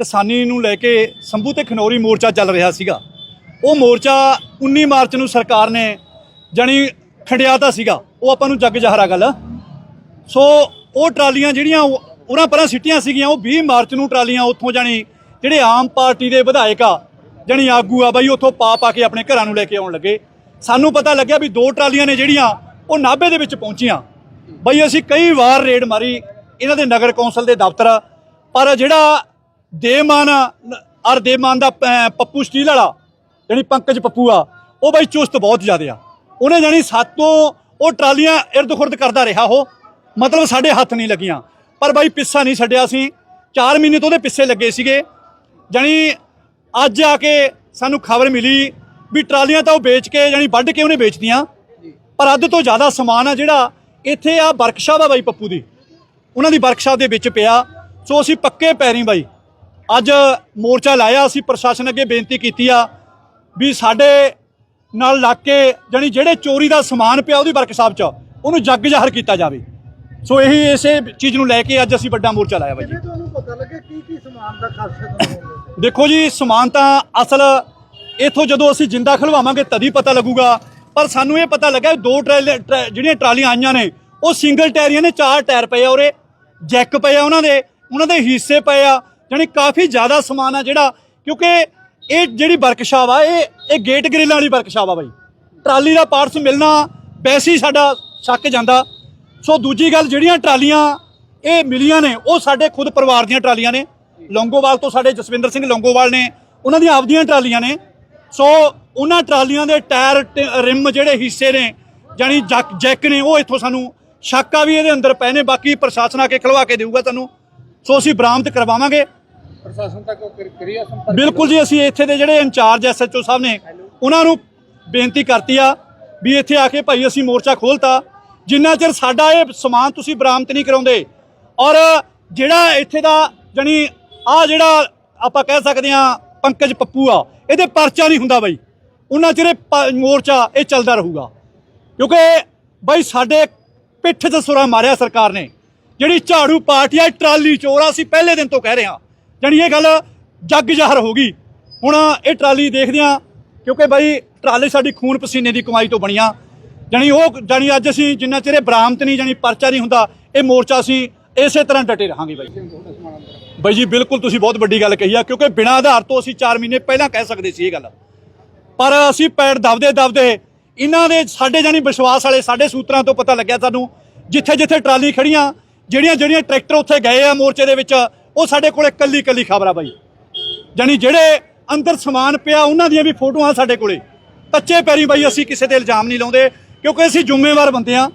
ਕਿਸਾਨੀ ਨੂੰ ਲੈ ਕੇ ਸੰਭੂ ਤੇ ਖਨੌਰੀ ਮੋਰਚਾ ਚੱਲ ਰਿਹਾ ਸੀਗਾ। ਉਹ ਮੋਰਚਾ 19 ਮਾਰਚ ਨੂੰ ਸਰਕਾਰ ਨੇ ਜਾਣੀ ਖੰਡਿਆਤਾ ਸੀਗਾ। ਉਹ ਆਪਾਂ ਨੂੰ ਜੱਗ ਜਹਰਾ ਗੱਲ। ਸੋ ਉਹ ਟਰਾਲੀਆਂ ਜਿਹੜੀਆਂ ਉਹਨਾਂ ਪਰਾਂ ਸਿੱਟੀਆਂ ਸੀਗੀਆਂ, ਉਹ 20 ਮਾਰਚ ਨੂੰ ਟਰਾਲੀਆਂ ਉੱਥੋਂ ਜਾਣੀ ਜਿਹੜੇ ਆਮ ਪਾਰਟੀ ਦੇ ਵਿਧਾਇਕ ਆ, ਜਾਣੀ ਆਗੂ ਆ ਬਾਈ, ਉੱਥੋਂ ਪਾ ਪਾ ਕੇ ਆਪਣੇ ਘਰਾਂ ਨੂੰ ਲੈ ਕੇ ਆਉਣ ਲੱਗੇ। ਸਾਨੂੰ ਪਤਾ ਲੱਗਿਆ ਵੀ ਦੋ ਟਰਾਲੀਆਂ ਨੇ ਜਿਹੜੀਆਂ ਉਹ ਨਾਭੇ ਦੇ ਵਿੱਚ ਪਹੁੰਚੀਆਂ। ਬਈ, ਅਸੀਂ ਕਈ ਵਾਰ ਰੇਡ ਮਾਰੀ। ਇਹਨਾਂ ਦੇ ਨਗਰ ਕੌਂਸਲ ਦੇ ਦਫ਼ਤਰ ਪਰ ਜਿਹੜਾ ਦੇਮਾਨ ਅਰ ਦੇਮਾਨ ਦਾ ਪੱਪੂ ਸਟੀਲ ਵਾਲਾ ਜਾਣੀ ਪੰਕਜ ਪੱਪੂ ਆ, ਉਹ ਬਾਈ ਚੁਸਤ ਬਹੁਤ ਜ਼ਿਆਦਾ ਆ। ਉਹਨੇ ਜਾਣੀ ਸਾਤੋਂ ਉਹ ਟਰਾਲੀਆਂ ਇਰਦ ਖੁਰਦ ਕਰਦਾ ਰਿਹਾ ਉਹ, ਮਤਲਬ ਸਾਡੇ ਹੱਥ ਨਹੀਂ ਲੱਗੀਆਂ। ਪਰ ਬਾਈ ਪਿੱਛਾ ਨਹੀਂ ਛੱਡਿਆ ਸੀ। 4 ਮਹੀਨੇ ਤੋਂ ਉਹਦੇ ਪਿੱਛੇ ਲੱਗੇ ਸੀਗੇ। ਜਾਣੀ ਅੱਜ ਆ ਕੇ ਸਾਨੂੰ ਖਬਰ ਮਿਲੀ ਵੀ ਟਰਾਲੀਆਂ ਤਾਂ ਉਹ ਵੇਚ ਕੇ ਜਾਣੀ ਵੱਢ ਕੇ ਉਹਨੇ ਵੇਚਦੀਆਂ ਪਰ ਅੱਧ ਤੋਂ ਜ਼ਿਆਦਾ ਸਮਾਨ ਆ ਜਿਹੜਾ ਇੱਥੇ ਆ ਵਰਕਸ਼ਾਪ ਆ ਬਾਈ ਪੱਪੂ ਦੀ। ਉਹਨਾਂ ਦੀ ਵਰਕਸ਼ਾਪ ਦੇ ਵਿੱਚ ਪਿਆ। ਸੋ ਅਸੀਂ ਪੱਕੇ ਪੈਰੀਂ ਬਾਈ। ਅੱਜ ਮੋਰਚਾ ਲਾਇਆ ਅਸੀਂ ਪ੍ਰਸ਼ਾਸਨ ਅੱਗੇ ਬੇਨਤੀ ਕੀਤੀ ਆ ਵੀ ਸਾਡੇ ਨਾਲ ਲੱਗ ਕੇ ਜਾਣੀ ਜਿਹੜੇ ਚੋਰੀ ਦਾ ਸਮਾਨ ਪਿਆ ਉਹਦੀ ਵਰਕਸ਼ਾਪ 'ਚ ਉਹਨੂੰ ਜੱਗ ਜ਼ਾਹਰ ਕੀਤਾ ਜਾਵੇ। ਸੋ ਇਹੀ ਇਸੇ ਚੀਜ਼ ਨੂੰ ਲੈ ਕੇ ਅੱਜ ਅਸੀਂ ਵੱਡਾ ਮੋਰਚਾ ਲਾਇਆ ਬਾਈ ਜੀ। ਤੁਹਾਨੂੰ ਪਤਾ ਲੱਗੇ ਕੀ ਕੀ ਸਮਾਨ ਦਾ ਹੋਵੇ ਦੇਖੋ ਜੀ ਸਮਾਨ ਤਾਂ ਅਸਲ ਇਥੋਂ ਜਦੋਂ ਅਸੀਂ ਜਿੰਦਾ ਖਲਵਾਵਾਂਗੇ ਤਦ ਹੀ ਪਤਾ ਲੱਗੂਗਾ ਪਰ ਸਾਨੂੰ ਇਹ ਪਤਾ ਲੱਗਾ ਦੋ ਟਰਾਲੇ ਟਰਾ- ਜਿਹੜੀਆਂ ਟਰਾਲੀਆਂ ਆਈਆਂ ਨੇ ਉਹ ਸਿੰਗਲ ਟਾਇਰੀਆਂ ਨੇ ਚਾਰ ਟਾਇਰ ਪਏ ਆ ਉਰੇ ਜੈਕ ਪਏ ਆ ਉਹਨਾਂ ਦੇ ਉਹਨਾਂ ਦੇ ਹਿੱਸੇ ਪਏ ਆ ਜਾਣੀ ਕਾਫੀ ਜ਼ਿਆਦਾ ਸਮਾਨ ਆ ਜਿਹੜਾ, ਕਿਉਂਕਿ ਇਹ ਜਿਹੜੀ ਵਰਕਸ਼ਾਪ ਆ, ਇਹ ਇਹ ਗੇਟ ਗ੍ਰਿਲਾਂ ਵਾਲੀ ਵਰਕਸ਼ਾਪ ਆ ਬਾਈ। ਟਰਾਲੀ ਦਾ ਪਾਰਟਸ ਮਿਲਣਾ ਵੈਸੇ ਹੀ ਸਾਡਾ ਛੱਕ ਜਾਂਦਾ। ਸੋ ਦੂਜੀ ਗੱਲ, ਜਿਹੜੀਆਂ ਟਰਾਲੀਆਂ ਇਹ ਮਿਲੀਆਂ ਨੇ, ਉਹ ਸਾਡੇ ਖੁਦ ਪਰਿਵਾਰ ਦੀਆਂ ਟਰਾਲੀਆਂ ਨੇ। ਲੌਂਗੋਵਾਲ ਤੋਂ ਸਾਡੇ ਜਸਵਿੰਦਰ ਸਿੰਘ ਲੌਂਗੋਵਾਲ ਨੇ, ਉਹਨਾਂ ਦੀਆਂ ਆਪਦੀਆਂ ਟਰਾਲੀਆਂ ਨੇ। ਸੋ ਉਹਨਾਂ ਟਰਾਲੀਆਂ ਦੇ ਟਾਇਰ ਟ- ਰਿਮ ਜਿਹੜੇ ਹਿੱਸੇ ਨੇ ਜਾਨੀ ਜੱਕ ਜੈਕ ਨੇ, ਉਹ ਇੱਥੋਂ ਸਾਨੂੰ ਸ਼ੱਕ ਆ ਵੀ ਇਹਦੇ ਅੰਦਰ ਪਏ ਨੇ, ਬਾਕੀ ਪ੍ਰਸ਼ਾਸਨ ਆ ਕੇ ਖਲਵਾ ਕੇ ਦੇਊਗਾ ਤੁਹਾਨੂੰ। ਸੋ ਅਸੀਂ ਬਰਾਮਦ ਕਰਵਾਵਾਂਗੇ। ਪ੍ਰਸ਼ਾਸਨ ਤੱਕ ਕਰੀਆ ਸੰਪਰਕ ਬਿਲਕੁਲ ਜੀ ਅਸੀਂ ਇੱਥੇ ਦੇ ਜਿਹੜੇ ਇੰਚਾਰਜ ਐਸਐਚਓ ਸਾਹਿਬ ਨੇ ਉਹਨਾਂ ਨੂੰ ਬੇਨਤੀ ਕਰਤੀ ਆ ਵੀ ਇੱਥੇ ਆ ਕੇ ਭਾਈ ਅਸੀਂ ਮੋਰਚਾ ਖੋਲਤਾ। ਜਿੰਨਾ ਚਿਰ ਸਾਡਾ ਇਹ ਸਮਾਨ ਤੁਸੀਂ ਬਰਾਮਦ ਨਹੀਂ ਕਰਾਉਂਦੇ ਔਰ ਜਿਹੜਾ ਇੱਥੇ ਦਾ ਜਣੀ ਆ ਜਿਹੜਾ ਆਪਾਂ ਕਹਿ ਸਕਦੇ ਆ ਪੰਕਜ ਪੱਪੂ ਆ ਇਹਦੇ ਪਰਚਾ ਨਹੀਂ ਹੁੰਦਾ ਬਾਈ। ਉਹਨਾਂ ਚਿਰ ਮੋਰਚਾ ਇਹ ਚੱਲਦਾ ਰਹੂਗਾ। ਕਿਉਂਕਿ ਬਾਈ ਸਾਡੇ ਪਿੱਠ 'ਚ ਸੁਰਾ ਮਾਰਿਆ ਸਰਕਾਰ ਨੇ। ਜਿਹੜੀ ਝਾੜੂ ਪਾਰਟੀ ਆ, ਇਹ ਟਰਾਲੀ ਚੋਰ ਆ, ਅਸੀਂ ਪਹਿਲੇ ਦਿਨ ਤੋਂ ਕਹਿ ਰਹੇ ਹਾਂ। ਜਾਣੀ ਇਹ ਗੱਲ ਜੱਗ ਜ਼ਾਹਰ ਹੋ ਗਈ। ਹੁਣ ਇਹ ਟਰਾਲੀ ਦੇਖਦੇ ਹਾਂ, ਕਿਉਂਕਿ ਬਾਈ ਟਰਾਲੀ ਸਾਡੀ ਖੂਨ ਪਸੀਨੇ ਦੀ ਕਮਾਈ ਤੋਂ ਬਣੀਆਂ ਜਾਣੀ ਉਹ, ਜਾਣੀ ਅੱਜ ਅਸੀਂ ਜਿੰਨਾ ਚਿਰ ਇਹ ਬਰਾਮਦ ਨਹੀਂ, ਜਾਣੀ ਪਰਚਾ ਨਹੀਂ ਹੁੰਦਾ, ਇਹ ਮੋਰਚਾ ਅਸੀਂ ਇਸੇ ਤਰ੍ਹਾਂ ਡਟੇ ਰਹਾਂਗੇ ਬਾਈ। ਬਾਈ ਜੀ, ਬਿਲਕੁਲ ਤੁਸੀਂ ਬਹੁਤ ਵੱਡੀ ਗੱਲ ਕਹੀ ਆ, ਕਿਉਂਕਿ ਬਿਨਾਂ ਆਧਾਰ ਤੋਂ ਅਸੀਂ 4 ਮਹੀਨੇ ਪਹਿਲਾਂ ਕਹਿ ਸਕਦੇ ਸੀ ਇਹ ਗੱਲ। ਪਰ ਅਸੀਂ ਪੈਰ ਦਬਦੇ ਦਬਦੇ ਇਹਨਾਂ ਦੇ ਸਾਡੇ ਜਾਨੀ ਵਿਸ਼ਵਾਸ ਵਾਲੇ ਸਾਡੇ ਸੂਤਰਾਂ ਤੋਂ ਪਤਾ ਲੱਗਿਆ ਸਾਨੂੰ ਜਿੱਥੇ ਜਿੱਥੇ ਟਰਾਲੀ ਖੜੀਆਂ ਜਿਹੜੀਆਂ ਜਿਹੜੀਆਂ ਟਰੈਕਟਰ ਉੱਥੇ ਗਏ ਆ ਮੋਰਚੇ ਦੇ ਵਿੱਚ, ਉਹ ਸਾਡੇ ਕੋਲੇ ਕੱਲੀ ਕੱਲੀ ਖਬਰ ਆ ਬਾਈ। ਜਾਨੀ ਜਿਹੜੇ ਅੰਦਰ ਸਮਾਨ ਪਿਆ, ਉਹਨਾਂ ਦੀਆਂ ਵੀ ਫੋਟੋਆਂ ਸਾਡੇ ਕੋਲੇ। ਕੱਚੇ ਪੈਰੀ ਬਾਈ ਅਸੀਂ ਕਿਸੇ ਤੇ ਇਲਜ਼ਾਮ ਨਹੀਂ ਲਾਉਂਦੇ, ਕਿਉਂਕਿ ਅਸੀਂ ਜ਼ਿੰਮੇਵਾਰ ਬੰਦੇ ਆ।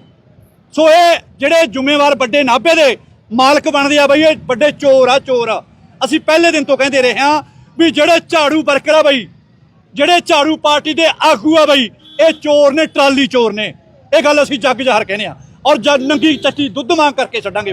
ਸੋ ਇਹ ਜਿਹੜੇ ਜ਼ਿੰਮੇਵਾਰ ਵੱਡੇ ਨਾਭੇ ਦੇ ਮਾਲਕ ਬਣਦੇ ਆ ਬਾਈ, ਇਹ ਵੱਡੇ ਚੋਰ ਆ ਚੋਰ ਆ। ਅਸੀਂ ਪਹਿਲੇ ਦਿਨ ਤੋਂ ਕਹਿੰਦੇ ਰਹੇ ਹਾਂ ਵੀ ਜਿਹੜੇ ਝਾੜੂ ਵਰਕਰ ਆ ਬਾਈ, ਜਿਹੜੇ ਝਾੜੂ ਪਾਰਟੀ ਦੇ ਆਗੂ ਆ ਬਾਈ, ਇਹ ਚੋਰ ਨੇ, ਟਰਾਲੀ ਚੋਰ ਨੇ। ਇਹ ਗੱਲ ਅਸੀਂ ਜੱਗ ਜ਼ਾਹਰ ਕਹਿੰਦੇ ਆ। ਔਰ ਜਦ ਨੰਗੀ ਚੱਟੀ ਦੁੱਧ ਮਾਂ ਕਰਕੇ ਛੱਡਾਂਗੇ